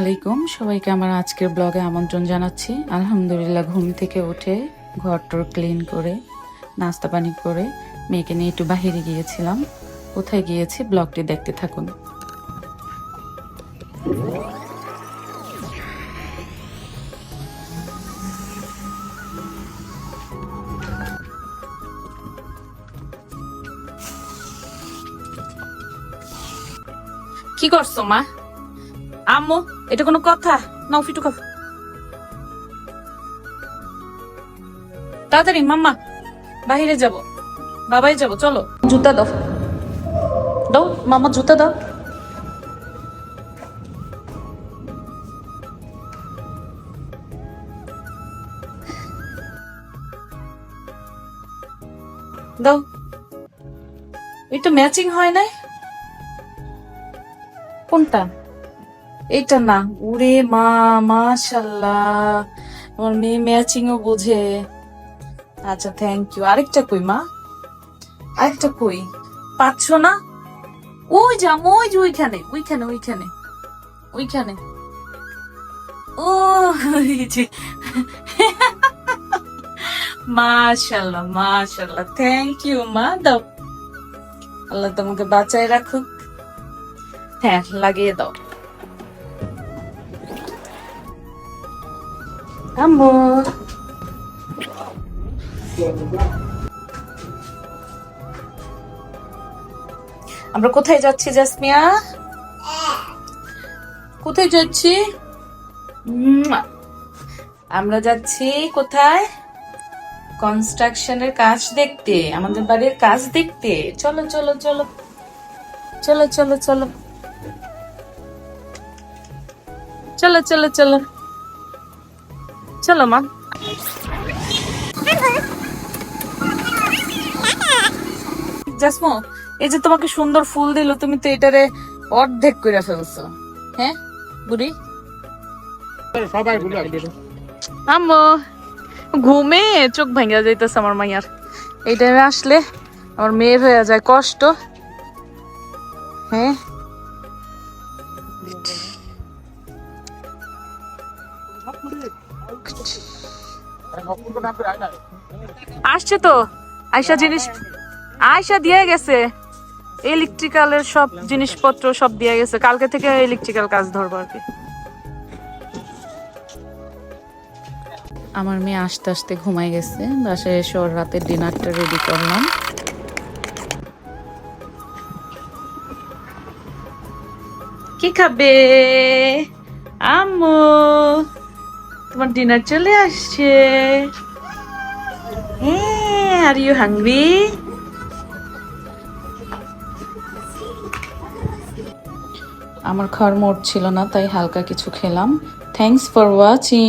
আলাইকুম। সবাইকে আমার আজকের ব্লগে আমন্ত্রণ জানাচ্ছি। আলহামদুলিল্লাহ, ঘুম থেকে উঠে ঘর টর ক্লিন করে, নাস্তা পানি করে মেয়েকে নিয়ে একটু বাহিরে গিয়েছিলাম। কোথায় গিয়েছি ব্লগটি দেখতে থাকুন। কি করছ, মা? আম্মু এটা কোনো কথা? নাও ফিটু খাও। তাড়াতাড়ি মাম্মা বাহিরে যাব। বাবাই যাব চলো। জুতা দাও। দাও মামা জুতা দাও। দাও। এটা ম্যাচিং হয় নাই? কোনটা? এটা না। ওরে মা মাশাল্লাহ আমার মেয়ে ম্যাচিং ও বোঝে। আচ্ছা থ্যাংক ইউ আরেকটা কই, মা? আরেকটা কই? পাচ্ছ না? ওই যা ওই যে ওইখানে ওইখানে ওইখানে ওইখানে। ও যে। মাশাল্লাহ মাশাল্লাহ থ্যাংক ইউ মা। দাও। আল্লাহ তোমাকে বাঁচায় রাখুক। হ্যাঁ লাগিয়ে দাও। আম্মু। আমরা কোথায় যাচ্ছি, জাসমিয়া? কোথায় যাচ্ছি। আমরা যাচ্ছি কোথায়? কনস্ট্রাকশনের কাজ দেখতে, আমাদের বাড়ির কাজ দেখতে। চলো চলো চলো। চলো চলো চলো। চলো চলো চলো। চলো মা। জাসমো এই যে তোমাকে সুন্দর ফুল দিল তুমি তো এটারে অর্ধেক করে ফেলছো। হ্যাঁ বুড়ি? সবাই ভুলে আম্মু ঘুমে চোখ ভাঙা যাইতেছে আমার মাইয়ার। এই টাইমে আসলে আমার মেয়ের হয়ে যায় কষ্ট। হ্যাঁ আসছে তো। আয়সা জিনিস আয়সা দিয়ে গেছে। ইলেকট্রিক্যালের সব জিনিসপত্র সব দিয়ে গেছে। কালকে থেকে ইলেকট্রিক্যাল কাজ ধরবো আর কি। আমার মেয়ে আস্তে আস্তে ঘুমাই গেছে। বাসায় এসে ওর রাতের ডিনারটা রেডি করলাম। কি খাবে? আম্মু। তোমার ডিনার চলে আসছে। আর ইউ হাংরি আমার ঘর মোট ছিল না, তাই হালকা কিছু খেলাম। Thanks for watching